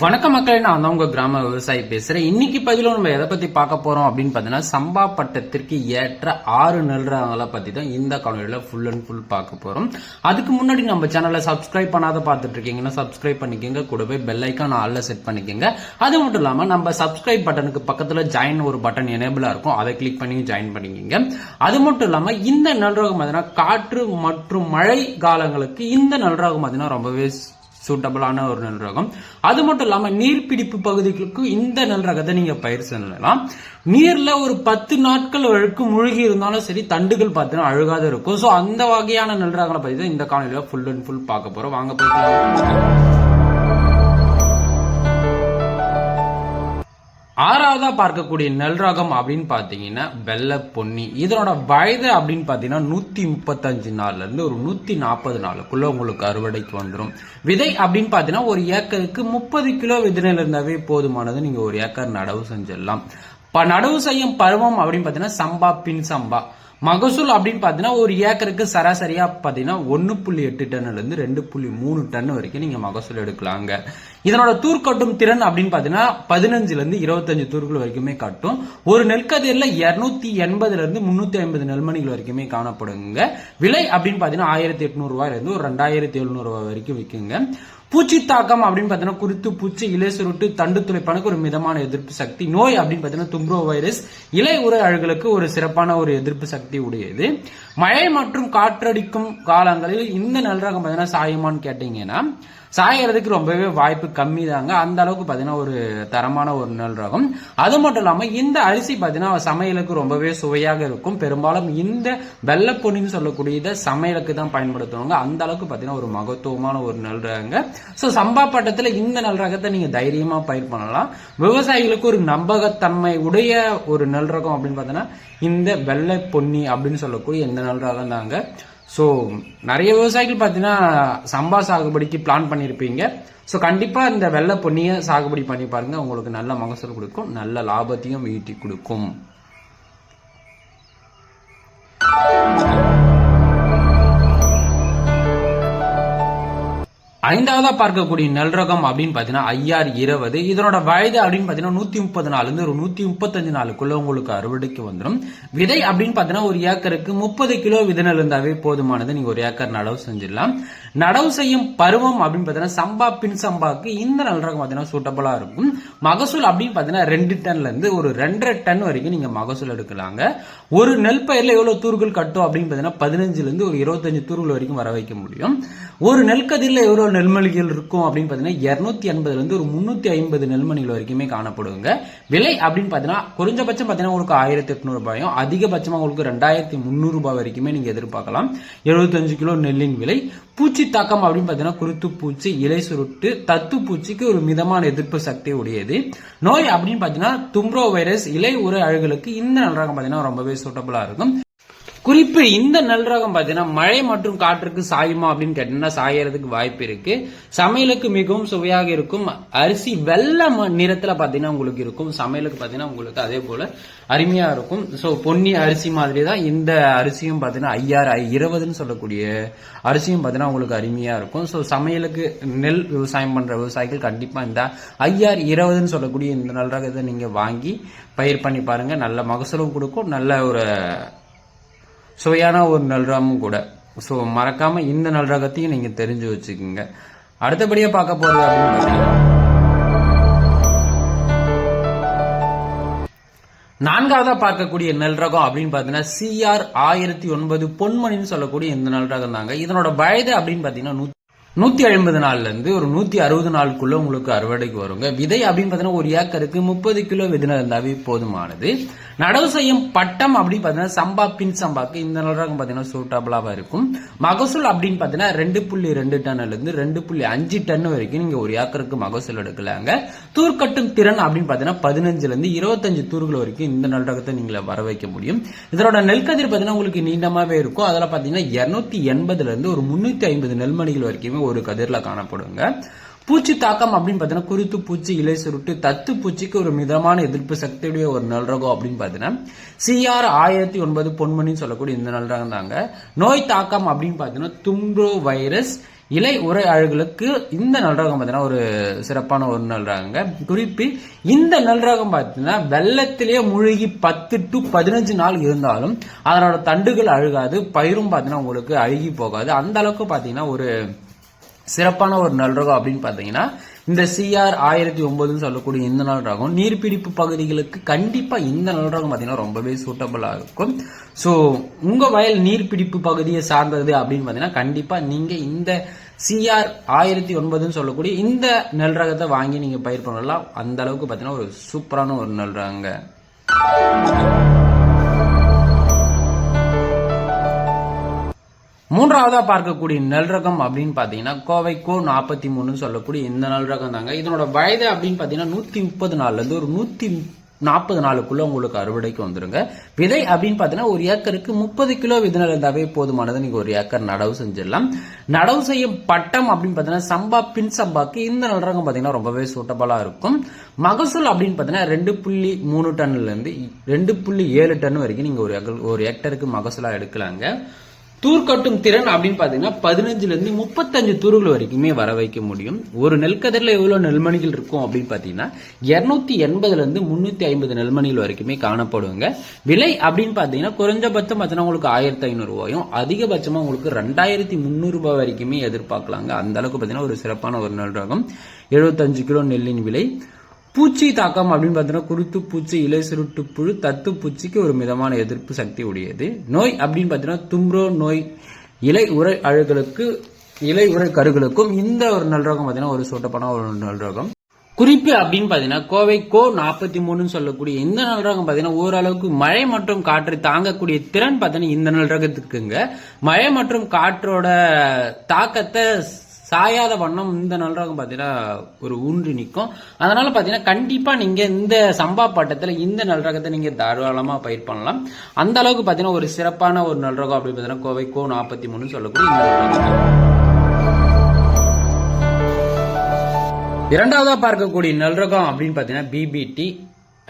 வணக்க மக்களே நான் வந்து உங்க கிராம விவசாயி பேசுறேன். இன்னைக்கு பதிலும் நம்ம எதை பத்தி பார்க்க போறோம் அப்படின்னு பாத்தீங்கன்னா சம்பா பட்டத்திற்கு ஏற்ற ஆறு நெல் பற்றி பத்தி தான் இந்த காணொலியில ஃபுல் அண்ட் ஃபுல் பார்க்க போறோம். அதுக்கு முன்னாடி நம்ம சேனலை சப்ஸ்கிரைப் பண்ணாத பார்த்துட்டு இருக்கீங்கன்னா சப்ஸ்கிரைப் பண்ணிக்கோங்க. கூடவே பெல் ஐக்கான் ஆல்ல செட் பண்ணிக்கோங்க. அது மட்டும் இல்லாம நம்ம சப்ஸ்கிரைப் பட்டனுக்கு பக்கத்துல ஜாயின் ஒரு பட்டன் எனேபிளா இருக்கும். அதை கிளிக் பண்ணி ஜாயின் பண்ணிக்கோங்க. அது மட்டும் இல்லாம இந்த நல்ராகம் ரகம் பார்த்தீங்கன்னா காற்று மற்றும் மழை காலங்களுக்கு இந்த நல்ராகம் பார்த்தீங்கன்னா ரொம்பவே சூட்டபிளான ஒரு நெல் ரகம் அது மட்டும் இல்லாமல் நீர்பிடிப்பு பகுதிகளுக்கு இந்த நெல் ரகத்தை நீங்க பயிர் செல்லலாம் நீர்ல ஒரு பத்து நாட்கள் வரைக்கும் மூழ்கி இருந்தாலும் சரி தண்டுகள் பார்த்தீங்கன்னா அழுகாத இருக்கும். ஸோ அந்த வகையான நெல் ரகங்களை பற்றி தான் இந்த காலையில் ஃபுல் அண்ட் ஃபுல் பார்க்க போறோம். வாங்க போய் ஆறாவதா பார்க்கக்கூடிய நெல் ரகம் அப்படின்னு பாத்தீங்கன்னா வெள்ளை பொன்னி. இதனோட வயது அப்படின்னு பாத்தீங்கன்னா நூத்தி முப்பத்தஞ்சு நாள்ல இருந்து ஒரு நூத்தி நாற்பது நாளுக்குள்ள உங்களுக்கு அறுவடைக்கு வந்துடும் விதை அப்படின்னு பாத்தீங்கன்னா ஒரு ஏக்கருக்கு முப்பது கிலோ விதைநில இருந்தாவே போதுமானது. நீங்க ஒரு ஏக்கர் நடவு செஞ்சிடலாம். இப்ப நடவு செய்யும் பருவம் அப்படின்னு பாத்தீங்கன்னா சம்பா பின் சம்பா. மகசூல் அப்படின்னு பார்த்தீங்கன்னா ஒரு ஏக்கருக்கு சராசரியா பார்த்தீங்கன்னா ஒன்று புள்ளி எட்டு டன்னுல இருந்து ரெண்டு புள்ளி மூணு டன் வரைக்கும் நீங்க மகசூல் எடுக்கலாங்க. இதனோட தூர் கட்டும் திறன் அப்படின்னு பார்த்தீங்கன்னா பதினஞ்சுல இருந்து இருபத்தஞ்சு தூர்கள் வரைக்குமே காட்டும். ஒரு நெற்கதிரில் இருநூத்தி எண்பதுல இருந்து முன்னூத்தி ஐம்பது நெல்மணிகள் வரைக்குமே காணப்படுங்க. விலை அப்படின்னு பார்த்தீங்கன்னா ஆயிரத்தி எட்நூறு ரூபாயில இருந்து ஒரு ரெண்டாயிரத்தி எழுநூறு ரூபாய் வரைக்கும் விற்குங்க பூச்சி தாக்கம் அப்படின்னு பார்த்தீங்கன்னா குருத்து பூச்சி இலை சுருட்டு தண்டு துளைப்பானுக்கு ஒரு மிதமான எதிர்ப்பு சக்தி. நோய் அப்படின்னு பார்த்தீங்கன்னா தும்ப்ரோ வைரஸ் இலை உரை அழுகலுக்கு ஒரு சிறப்பான ஒரு எதிர்ப்பு சக்தி உடையது. மழை மற்றும் காற்றடிக்கும் காலங்களில் இந்த நல்ல ரகம் பார்த்தீங்கன்னா சாயமான்னு கேட்டீங்கன்னா சாயறதுக்கு ரொம்பவே வாய்ப்பு கம்மி தாங்க அந்த அளவுக்கு பார்த்தீங்கன்னா ஒரு தரமான ஒரு நெல் ரகம். அது மட்டும் இல்லாமல் இந்த அரிசி பார்த்தீங்கன்னா சமையலுக்கு ரொம்பவே சுவையாக இருக்கும். பெரும்பாலும் இந்த வெள்ளப்பொன்னின்னு சொல்லக்கூடியத சமையலுக்கு தான் பயன்படுத்துவாங்க. அந்த அளவுக்கு பார்த்தீங்கன்னா ஒரு மகத்துவமான ஒரு நெல் ரகங்க. ஸோ சம்பா பட்டத்தில் இந்த நெல் ரகத்தை நீங்கள் தைரியமாக பயிர் பண்ணலாம். விவசாயிகளுக்கு ஒரு நம்பகத்தன்மை உடைய ஒரு நெல் ரகம் அப்படின்னு பார்த்தீங்கன்னா இந்த வெள்ளை பொன்னி அப்படின்னு சொல்லக்கூடிய இந்த நெல் ரகம் தாங்க. ஸோ நிறைய விவசாயிகள் பார்த்தீங்கன்னா சம்பா சாகுபடிக்கு பிளான் பண்ணியிருப்பீங்க ஸோ கண்டிப்பாக இந்த வெள்ளை பொன்னியை சாகுபடி பண்ணி பாருங்கள் உங்களுக்கு நல்ல மகசூல் கொடுக்கும். நல்ல லாபத்தையும் ஈட்டி கொடுக்கும். ஐந்தாவதா பார்க்கக்கூடிய நெல் ரகம் அப்படின்னு பார்த்தீங்கன்னா ஐஆர் இருபது. இதனோட வயது அப்படின்னு பார்த்தீங்கன்னா நூத்தி முப்பது நாள் இருந்து ஒரு நூத்தி முப்பத்தஞ்சு நாளுக்குள்ள உங்களுக்கு அறுவடைக்கு வந்துடும். விதை அப்படின்னு பார்த்தீங்கன்னா ஒரு ஏக்கருக்கு முப்பது கிலோ விதனல் இருந்தாவே போதுமானது. நீங்க ஒரு ஏக்கர் நடவு செஞ்சிடலாம். நடவு செய்யும் பருவம் அப்படின்னு பார்த்தீங்கன்னா சம்பா பின் சம்பாக்கு இந்த நெல் ரகம் பார்த்தீங்கன்னா சூட்டபிளா இருக்கும். மகசூல் அப்படின்னு பார்த்தீங்கன்னா ரெண்டு டன்ல இருந்து ஒரு ரெண்டரை டன் வரைக்கும் நீங்க மகசூல் எடுக்கலாங்க. ஒரு நெல் பயிர்ல எவ்வளவு தூர்கள் கட்டும் அப்படின்னு பார்த்தீங்கன்னா பதினஞ்சுல இருந்து ஒரு இருபத்தஞ்சு தூர்கள் வரைக்கும் வர வைக்க முடியும். ஒரு நெல்கதிரில் எவ்வளவு நெல்மணிகள் இருக்கும் அப்படின்னு பார்த்தீங்கன்னா இரநூத்தி எண்பதுலேருந்து ஒரு முந்நூற்றி ஐம்பது நெல்மணிகள் வரைக்குமே காணப்படுங்க விலை அப்படின்னு பார்த்தீங்கன்னா குறைஞ்சபட்சம் பார்த்தீங்கன்னா உங்களுக்கு ஆயிரத்தி எட்நூறு ரூபாயும் அதிகபட்சமாக உங்களுக்கு ரெண்டாயிரத்தி முந்நூறுபாய் வரைக்குமே நீங்கள் எதிர்பார்க்கலாம். எழுபத்தஞ்சு கிலோ நெல்லின் விலை. பூச்சி தாக்கம் அப்படின்னு பார்த்தீங்கன்னா குருத்து பூச்சி இலை சுருட்டு தத்து பூச்சிக்கு ஒரு மிதமான எதிர்ப்பு சக்தி உடையது. நோய் அப்படின்னு பார்த்தீங்கன்னா தும்ப்ரோ வைரஸ் இலை உரை அழுகலுக்கு இந்த நல்ரகம் பார்த்தீங்கன்னா ரொம்பவே சூட்டபுளாக இருக்கும். குறிப்பு இந்த நல்ரகம் பார்த்தீங்கன்னா மழை மற்றும் காற்றுக்கு சாயுமா அப்படின்னு கேட்டீங்கன்னா சாயறதுக்கு வாய்ப்பு இருக்கு. சமையலுக்கு மிகவும் சுவையாக இருக்கும். அரிசி வெள்ளை ம- நிறத்துல பார்த்தீங்கன்னா உங்களுக்கு இருக்கும். சமையலுக்கு பார்த்தீங்கன்னா உங்களுக்கு அதே போல அருமையா இருக்கும். ஸோ பொன்னி அரிசி மாதிரி தான் இந்த அரிசியும் பார்த்தீங்கன்னா ஐயாறு ஐ இருபதுன்னு சொல்லக்கூடிய அரிசியும் பார்த்தீங்கன்னா உங்களுக்கு அருமையா இருக்கும். ஸோ சமையலுக்கு நெல் விவசாயம் பண்ற விவசாயிகள் கண்டிப்பா இந்த ஐஆர் இருபதுன்னு சொல்லக்கூடிய இந்த நல்ரகத்தை நீங்க வாங்கி பயிர் பண்ணி பாருங்க. நல்ல மகசூலும் கொடுக்கும். நல்ல ஒரு சுவையான ஒரு நல்ராமும் கூட. ஸோ மறக்காம இந்த நல்ரகத்தையும் நீங்க தெரிஞ்சு வச்சுக்கோங்க. அடுத்தபடியா பார்க்க போறது அப்படின்னு பார்த்தீங்கன்னா நான்காவதா பார்க்கக்கூடிய நெல் ரகம் அப்படின்னு பார்த்தீங்கன்னா சிஆர் ஆயிரத்தி ஒன்பது பொன்மணின்னு சொல்லக்கூடிய இந்த நெல் ரகம் தாங்க இதனோட வயது அப்படின்னு பார்த்தீங்கன்னா நூத்தி ஐம்பது நாள்ல இருந்து ஒரு நூத்தி அறுபது நாளுக்குள்ள உங்களுக்கு அறுவடைக்கு வருங்க. விதை அப்படின்னு பார்த்தீங்கன்னா ஒரு ஏக்கருக்கு முப்பது கிலோ விதை இருந்தாவே போதுமானது. நடவு செய்யும் பட்டம் அப்படின்னு பார்த்தீங்கன்னா சம்பா பின் சம்பாக்கு இந்த நிலரகம் பார்த்தீங்கன்னா சூட்டபிளாக இருக்கும். மகசூல் அப்படின்னு பார்த்தீங்கன்னா ரெண்டு புள்ளி ரெண்டு டன்னுல இருந்து ரெண்டு புள்ளி அஞ்சு டன் வரைக்கும் நீங்க ஒரு ஏக்கருக்கு மகசூல் எடுக்கலாங்க. தூர்க்கட்டும் திறன் அப்படின்னு பார்த்தீங்கன்னா பதினஞ்சுல இருந்து இருபத்தஞ்சு தூர்கள் வரைக்கும் இந்த நல்ரகத்தை நீங்கள் வர வைக்க முடியும். இதனோட நெல்கதிர் பார்த்தீங்கன்னா உங்களுக்கு நீண்டமாவே இருக்கும். அதில் பார்த்தீங்கன்னா இருநூத்தி எண்பதுல இருந்து ஒரு முன்னூத்தி ஐம்பது நெல்மணிகள் வரைக்குமே ஒரு கதிரில் காணப்படுங்க. பூச்சி தாக்கம் அப்படின்னு பார்த்தீங்கன்னா குருத்து பூச்சி இலை சுருட்டு தத்து பூச்சிக்கு ஒரு மிதமான எதிர்ப்பு சக்தியுடைய ஒரு நல்ரகம் அப்படின்னு பார்த்தீங்கன்னா சிஆர் ஆயிரத்தி ஒன்பது பொன்மணின்னு சொல்லக்கூடிய இந்த நல்ரகம் தாங்க. நோய் தாக்கம் அப்படின்னு பார்த்தீங்கன்னா தும்ப்ரோ வைரஸ் இலை உரை அழகுகளுக்கு இந்த நல்ரகம் பார்த்தீங்கன்னா ஒரு சிறப்பான ஒரு நல்ரகங்க குறிப்பு இந்த நல்ரகம் பார்த்தீங்கன்னா வெள்ளத்திலேயே மூழ்கி பத்து டு பதினஞ்சு நாள் இருந்தாலும் அதனோட தண்டுகள் அழுகாது பயிரும் பார்த்தீங்கன்னா உங்களுக்கு அழுகி போகாது. அந்த அளவுக்கு பார்த்தீங்கன்னா ஒரு சிறப்பான ஒரு நல் ரகம் அப்படின்னு பார்த்தீங்கன்னா இந்த சிஆர் ஆயிரத்தி ஒன்பதுன்னு சொல்லக்கூடிய இந்த நாள் ரகம் நீர்பிடிப்பு பகுதிகளுக்கு கண்டிப்பாக இந்த நல் ரகம் பார்த்தீங்கன்னா ரொம்பவே சூட்டபிளா இருக்கும். ஸோ உங்கள் வயல் நீர்பிடிப்பு பகுதியை சார்ந்தது அப்படின்னு பார்த்தீங்கன்னா கண்டிப்பாக நீங்கள் இந்த சிஆர் ஆயிரத்தி ஒன்பதுன்னு சொல்லக்கூடிய இந்த நெல் ரகத்தை வாங்கி நீங்கள் பயிர் பண்ணலாம். அந்த அளவுக்கு பார்த்தீங்கன்னா ஒரு சூப்பரான ஒரு நெல் ரகங்க மூன்றாவதா பார்க்கக்கூடிய நெல் ரகம் அப்படின்னு பாத்தீங்கன்னா கோவை கோ நாற்பத்தி மூணுன்னு சொல்லக்கூடிய இந்த நெல் ரகம் தாங்க. இதனோட வயது அப்படின்னு பாத்தீங்கன்னா நூத்தி முப்பது நாள்ல இருந்து ஒரு நூத்தி நாற்பது நாளுக்குள்ள உங்களுக்கு அறுவடைக்கு வந்துருங்க. விதை அப்படின்னு பாத்தீங்கன்னா ஒரு ஏக்கருக்கு முப்பது கிலோ விதை இருந்தாவே போதுமானது. நீங்க ஒரு ஏக்கர் நடவு செஞ்சிடலாம். நடவு செய்யும் பட்டம் அப்படின்னு பாத்தீங்கன்னா சம்பா பின் சம்பாக்கு இந்த நல்ரகம் பார்த்தீங்கன்னா பாத்தீங்கன்னா ரொம்பவே சூட்டபிளா இருக்கும். மகசூல் அப்படின்னு பாத்தீங்கன்னா ரெண்டு புள்ளி மூணு டன்லேருந்து இருந்து ரெண்டு புள்ளி ஏழு டன் வரைக்கும் நீங்க ஒரு ஒரு ஹெக்டருக்கு மகசூலா எடுக்கலாங்க. தூர்க்கட்டும் திறன் அப்படின்னு பாத்தீங்கன்னா பதினஞ்சுல இருந்து முப்பத்தஞ்சு தூர்கள் வரைக்குமே வர வைக்க முடியும். ஒரு நெல்கதிரில் எவ்வளவு நெல்மணிகள் இருக்கும் அப்படின்னு பாத்தீங்கன்னா இருநூத்தி எண்பதுல இருந்து முன்னூத்தி ஐம்பது நெல்மணிகள் வரைக்குமே காணப்படுங்க விலை அப்படின்னு பாத்தீங்கன்னா குறைஞ்சபட்சம் பார்த்தீங்கன்னா உங்களுக்கு ஆயிரத்தி ஐநூறு ரூபாயும் அதிகபட்சமா உங்களுக்கு ரெண்டாயிரத்தி முந்நூறு ரூபாய் வரைக்குமே எதிர்பார்க்கலாங்க. அந்த அளவுக்கு பாத்தீங்கன்னா ஒரு சிறப்பான ஒரு நெல் ரகம். எழுபத்தஞ்சு கிலோ நெல்லின் விலை பூச்சி தாக்கம் அப்படின்னு பார்த்தீங்கன்னா குருத்து பூச்சி இலை சுருட்டு புழு தத்து பூச்சிக்கு ஒரு மிதமான எதிர்ப்பு சக்தி உடையது. நோய் அப்படின்னு பார்த்தீங்கன்னா தும்ரோ நோய் இலை உரை அழுகளுக்கு இலை உரை கருகளுக்கும் இந்த ஒரு நல்ரோகம் பார்த்தீங்கன்னா ஒரு சூட்டப்பான ஒரு நல்ரோகம் குறிப்பு அப்படின்னு பார்த்தீங்கன்னா கோவை கோ நாற்பத்தி மூணுன்னு சொல்லக்கூடிய இந்த நல்ரகம் பார்த்தீங்கன்னா ஓரளவுக்கு மழை மற்றும் காற்றை தாங்கக்கூடிய திறன் பார்த்தீங்கன்னா இந்த நல்ரகத்துக்குங்க மழை மற்றும் காற்றோட தாக்கத்தை சாயாத வண்ணம் இந்த நல்லரகம் பார்த்தீங்கன்னா ஒரு ஊன்றி நிற்கும். அதனால பார்த்தீங்கன்னா கண்டிப்பாக நீங்கள் இந்த சம்பா பாட்டத்தில் இந்த நல்லரகத்தை நீங்கள் தாராளமாக பயிர் பண்ணலாம். அந்த அளவுக்கு பார்த்தீங்கன்னா ஒரு சிறப்பான ஒரு நல்லரகம் அப்படின்னு பார்த்தீங்கன்னா கோவை கோ நாற்பத்தி மூணு சொல்லக்கூடிய இந்த நல்ரகம் பார்க்கக்கூடிய நல்ரகம் அப்படின்னு பார்த்தீங்கன்னா பிபிடி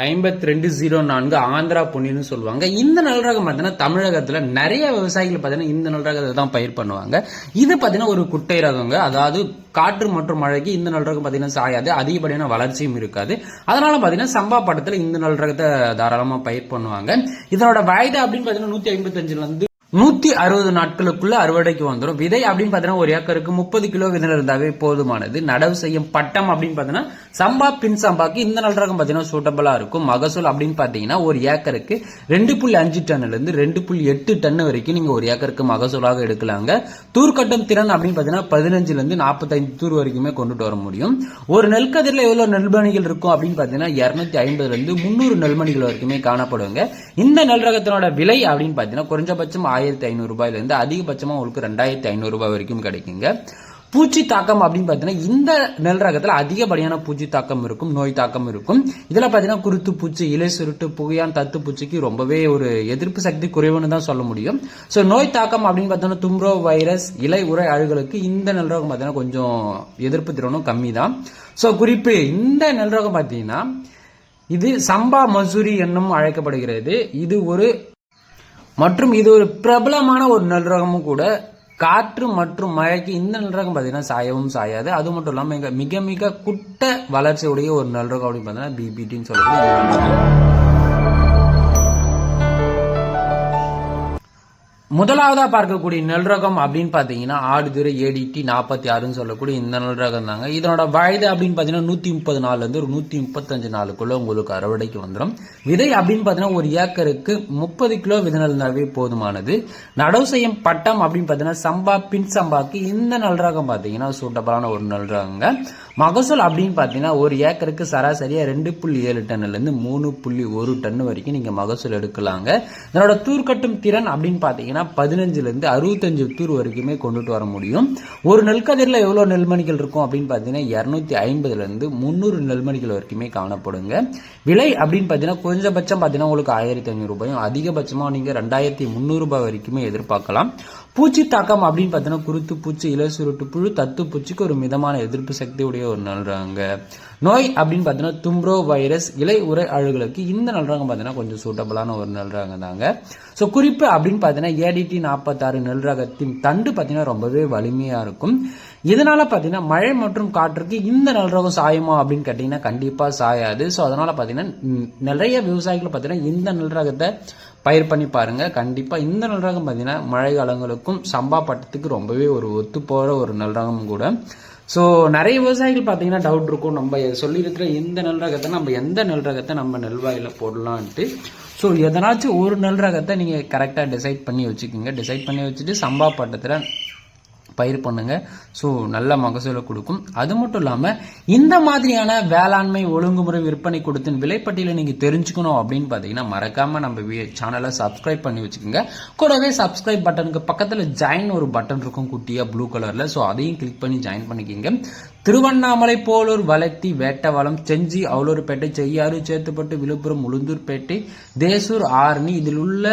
ஐம்பத்தி ரெண்டு ஜீரோ நான்கு ஆந்திரா பொன்னின்னு சொல்லுவாங்க. இந்த நல்ரகம் பார்த்தீங்கன்னா தமிழகத்தில் நிறைய விவசாயிகள் பார்த்தீங்கன்னா இந்த நல்ரகத்தை தான் பயிர் பண்ணுவாங்க. இது பார்த்தீங்கன்னா ஒரு குட்டை ரகங்க அதாவது காற்று மற்றும் மழைக்கு இந்த நல்ரகம் பார்த்தீங்கன்னா சாயாது. அதிகப்படியான வளர்ச்சியும் இருக்காது. அதனால பார்த்தீங்கன்னா சம்பா படத்தில் இந்த நல்ரகத்தை தாராளமாக பயிர் பண்ணுவாங்க. இதனோட வயது அப்படின்னு பார்த்தீங்கன்னா நூற்றி ஐம்பத்தஞ்சுலேருந்து நூத்தி அறுபது நாட்களுக்குள்ள அறுவடைக்கு வந்துடும் விதை அப்படின்னு பாத்தீங்கன்னா ஒரு ஏக்கருக்கு முப்பது கிலோ விதை இருந்தாவே போதுமானது. நடவு செய்யும் பட்டம் அப்படின்னு பாத்தீங்கன்னா சம்பா பின் சம்பாக்கு இந்த நல் ரகம் பாத்தீங்கன்னா சூட்டபிளா இருக்கும். மகசூல் அப்படின்னு பாத்தீங்கன்னா ஒரு ஏக்கருக்கு ரெண்டு புள்ளி அஞ்சு டன்னுல இருந்து ரெண்டு புள்ளி எட்டு டன் வரைக்கும் நீங்க ஒரு ஏக்கருக்கு மகசூலாக எடுக்கலாங்க. தூர்க்கட்டும் திறன் அப்படின்னு பாத்தீங்கன்னா பதினஞ்சுல இருந்து நாற்பத்தைந்து தூர் வரைக்குமே கொண்டுட்டு வர முடியும். ஒரு நெல்கதிரில் எவ்வளவு நெல்மணிகள் இருக்கும் அப்படின்னு பாத்தீங்கன்னா இருநூத்தி ஐம்பதுல இருந்து முன்னூறு நெல்மணிகள் வரைக்குமே காணப்படுவாங்க இந்த நெல் ரகத்தினோட விலை அப்படின்னு பாத்தீங்கன்னா குறைஞ்சபட்சம் ஆயிரத்தி ஐநூறு அதிகபட்சமாக அதிகபட்சமா உங்களுக்கு ரெண்டாயிரத்தி ஐநூறு ரூபாய் வரைக்கும் கிடைக்குங்க. பூச்சி தாக்கம் அப்படின்னு பார்த்தீங்கன்னா இந்த நெல் ரகத்தில் அதிகப்படியான பூச்சி தாக்கம் இருக்கும் நோய் தாக்கம் இருக்கும். இதில் பார்த்தீங்கன்னா குருத்து பூச்சி இலை சுருட்டு புகையான் தத்து பூச்சிக்கு ரொம்பவே ஒரு எதிர்ப்பு சக்தி குறைவுன்னு தான் சொல்ல முடியும். ஸோ நோய் தாக்கம் அப்படின்னு பார்த்தோன்னா தும்ரோ வைரஸ் இலை உரை அழுகளுக்கு இந்த நெல் ரகம் பார்த்தீங்கன்னா கொஞ்சம் எதிர்ப்பு திறனும் கம்மி தான். ஸோ குறிப்பு இந்த நெல் ரகம் பார்த்தீங்கன்னா இது சம்பா மசூரி என்னும் அழைக்கப்படுகிறது. இது ஒரு மற்றும் இது ஒரு பிரபலமான ஒரு நல்ரகமும் கூட. காற்று மற்றும் மழைக்கு இந்த நல்ரகம் பார்த்தீங்கன்னா சாயவும் சாயாது. அது மட்டும் இல்லாமல் இங்கே மிக மிக குட்ட வளர்ச்சியுடைய ஒரு நல்ரகம் அப்படின்னு பார்த்தீங்கன்னா பிபிடின்னு சொல்லக்கூடிய முதலாவதா பார்க்கக்கூடிய நெல் ரகம் அப்படின்னு பாத்தீங்கன்னா ஆடுதுறை ஏடிடி நாற்பத்தி ஆறுன்னு சொல்லக்கூடிய இந்த நெல் ரகம் தாங்க. இதனோட வயது அப்படின்னு பாத்தீங்கன்னா நூத்தி முப்பது நாள்ல இருந்து ஒரு நூத்தி முப்பத்தஞ்சு நாளுக்குள்ள உங்களுக்கு அறுவடைக்கு வந்துடும். விதை அப்படின்னு பாத்தீங்கன்னா ஒரு ஏக்கருக்கு முப்பது கிலோ விதை இருந்தாவே போதுமானது. நடவு செய்யும் பட்டம் அப்படின்னு பாத்தீங்கன்னா சம்பா பின் சம்பாக்கு இந்த நெல் ரகம் பாத்தீங்கன்னா சூட்டபிளான ஒரு நெல் ரகங்க மகசூல் அப்படின்னு பார்த்தீங்கன்னா ஒரு ஏக்கருக்கு சராசரியாக ரெண்டு புள்ளி ஏழு டன்னுலேருந்து மூணு புள்ளி ஒரு டன் வரைக்கும் நீங்கள் மகசூல் எடுக்கலாங்க. இதனோட தூர்க்கட்டும் திறன் அப்படின்னு பார்த்தீங்கன்னா பதினஞ்சுலேருந்து அறுபத்தஞ்சு தூர் வரைக்குமே கொண்டுட்டு வர முடியும். ஒரு நெல்கதிரில் எவ்வளோ நெல்மணிகள் இருக்கும் அப்படின்னு பார்த்தீங்கன்னா இரநூத்தி ஐம்பதுலேருந்து முந்நூறு நெல்மணிகள் வரைக்குமே காணப்படுங்க. விலை அப்படின்னு பார்த்தீங்கன்னா குறைஞ்சபட்சம் பார்த்தீங்கன்னா உங்களுக்கு ஆயிரத்தி ஐநூறுபாயும் அதிகபட்சமாக நீங்கள் ரெண்டாயிரத்தி முந்நூறுபாய் வரைக்குமே எதிர்பார்க்கலாம். பூச்சி தாக்கம் அப்படின்னு பார்த்தீங்கன்னா குருத்து பூச்சி இலை சுருட்டு புழு தத்து பூச்சிக்கு ஒரு மிதமான எதிர்ப்பு சக்தி உடைய ஒரு நல்றாங்க. நோய் அப்படின்னு பார்த்தீங்கன்னா தும்ரோ வைரஸ் இலை உரை அழுகளுக்கு இந்த நல்றாங்க பார்த்தீங்கன்னா கொஞ்சம் சூட்டபிளான ஒரு நல்றாங்க தாங்க. ஸோ குறிப்பு அப்படின்னு பார்த்தீங்கன்னா ஏடிடி நாற்பத்தாறு நல்ரகத்தின் தண்டு பார்த்தீங்கன்னா ரொம்பவே வலிமையாக இருக்கும். இதனால பார்த்தீங்கன்னா மழை மற்றும் காற்றுக்கு இந்த நெல் சாயுமா அப்படின்னு கேட்டிங்கன்னா கண்டிப்பாக சாயாது. ஸோ அதனால் பார்த்தீங்கன்னா நிறைய விவசாயிகள் பார்த்தீங்கன்னா இந்த நல்ரகத்தை பயிர் பண்ணி பாருங்க. கண்டிப்பாக இந்த நல்ரகம் பார்த்தீங்கன்னா மழை காலங்களுக்கும் சம்பா பட்டத்துக்கு ரொம்பவே ஒரு ஒத்து போகிற ஒரு நல்ரகம் கூட. ஸோ நிறைய விவசாயிகள் பார்த்தீங்கன்னா டவுட் இருக்கும். நம்ம சொல்லியிருக்கிற இந்த நெல் ரகத்தை நம்ம எந்த நெல் ரகத்தை நம்ம நெல்வாயில் போடலான்ட்டு. ஸோ எதனாச்சும் ஒரு நெல் ரகத்தை நீங்கள் கரெக்டாக டிசைட் பண்ணி வச்சுக்கோங்க. டிசைட் பண்ணி வச்சுட்டு சம்பா பட்டத்தில் பயிர் பண்ணுங்கள் ஸோ நல்ல மகசூலை கொடுக்கும். அது மட்டும் இல்லாமல் இந்த மாதிரியான வேளாண்மை ஒழுங்குமுறை விற்பனை கொடுத்தின் விலைப்பட்டியலை நீங்கள் தெரிஞ்சுக்கணும் அப்படின்னு பார்த்தீங்கன்னா மறக்காமல் நம்ம சேனலை சப்ஸ்கிரைப் பண்ணி வச்சுக்கோங்க. கூடவே சப்ஸ்கிரைப் பட்டனுக்கு பக்கத்தில் ஜாயின் ஒரு பட்டன் இருக்கும் குட்டியாக ப்ளூ கலரில் ஸோ அதையும் கிளிக் பண்ணி ஜாயின் பண்ணிக்கிங்க. திருவண்ணாமலை போலூர் வளர்த்தி வேட்டவளம் செஞ்சி அவலூர்பேட்டை செய்யாறு சேத்துப்பட்டு விழுப்புரம் உளுந்தூர்பேட்டை தேசூர் ஆரணி இதில் உள்ள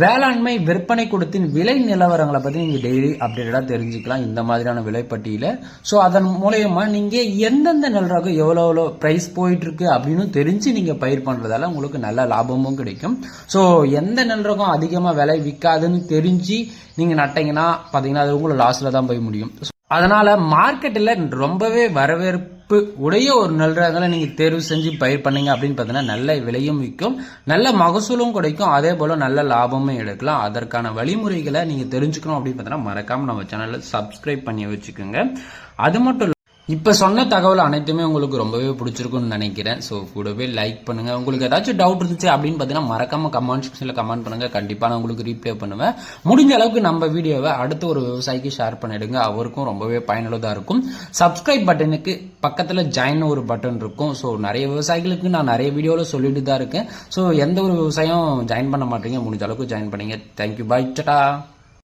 வேளாண்மை விற்பனை கொடுத்தின் விலை நிலவரங்களை பற்றி நீங்கள் டெய்லி அப்டேட்டடாக தெரிஞ்சுக்கலாம். இந்த மாதிரியான விலைப்பட்டியில். ஸோ அதன் மூலயமா நீங்கள் எந்தெந்த நெல் ரகம் எவ்வளோ எவ்வளோ ப்ரைஸ் போயிட்டுருக்கு அப்படின்னு தெரிஞ்சு நீங்கள் பயிர் பண்ணுறதால உங்களுக்கு நல்ல லாபமும் கிடைக்கும். ஸோ எந்த நெல் ரகம் அதிகமாக விலை விற்காதுன்னு தெரிஞ்சு நீங்கள் நட்டீங்கன்னா பார்த்தீங்கன்னா அது உங்களை லாஸில் தான் போய் முடியும். அதனால் மார்க்கெட்டில் ரொம்பவே வரவேற்பு உடைய ஒரு நெல் ரகங்களை நீங்கள் தேர்வு செஞ்சு பயிர் பண்ணீங்க அப்படின்னு பார்த்தீங்கன்னா நல்ல விலையும் விற்கும் நல்ல மகசூலும் கிடைக்கும். அதே போல் நல்ல லாபமும் எடுக்கலாம். அதற்கான வழிமுறைகளை நீங்கள் தெரிஞ்சுக்கணும் அப்படின்னு பார்த்தீங்கன்னா மறக்காமல் நம்ம சேனலில் சப்ஸ்கிரைப் பண்ணி வச்சுக்கோங்க. அது மட்டும் இப்போ சொன்ன தகவல் அனைத்துமே உங்களுக்கு ரொம்பவே பிடிச்சிருக்கும்னு நினைக்கிறேன். ஸோ கூடவே லைக் பண்ணுங்கள் உங்களுக்கு ஏதாச்சும் டவுட் இருந்துச்சு அப்படின்னு பார்த்தீங்கன்னா மறக்காம கமெண்ட் செக்ஷனில் கமெண்ட் பண்ணுங்கள் கண்டிப்பாக நான் உங்களுக்கு ரீப்ளே பண்ணுவேன். முடிஞ்ச அளவுக்கு நம்ம வீடியோவை அடுத்த ஒரு விவசாயிக்கு ஷேர் பண்ணிடுங்க. அவருக்கும் ரொம்பவே பயனுள்ளதாக இருக்கும். சப்ஸ்கிரைப் பட்டனுக்கு பக்கத்தில் ஜாயின் ஒரு பட்டன் இருக்கும். ஸோ நிறைய விவசாயிகளுக்கு நான் நிறைய வீடியோவில் சொல்லிட்டு தான் இருக்கேன். ஸோ எந்த ஒரு விவசாயம் ஜாயின் பண்ண மாட்டீங்க. முடிஞ்ச அளவுக்கு ஜாயின் பண்ணீங்க. Thank you bye ta-ta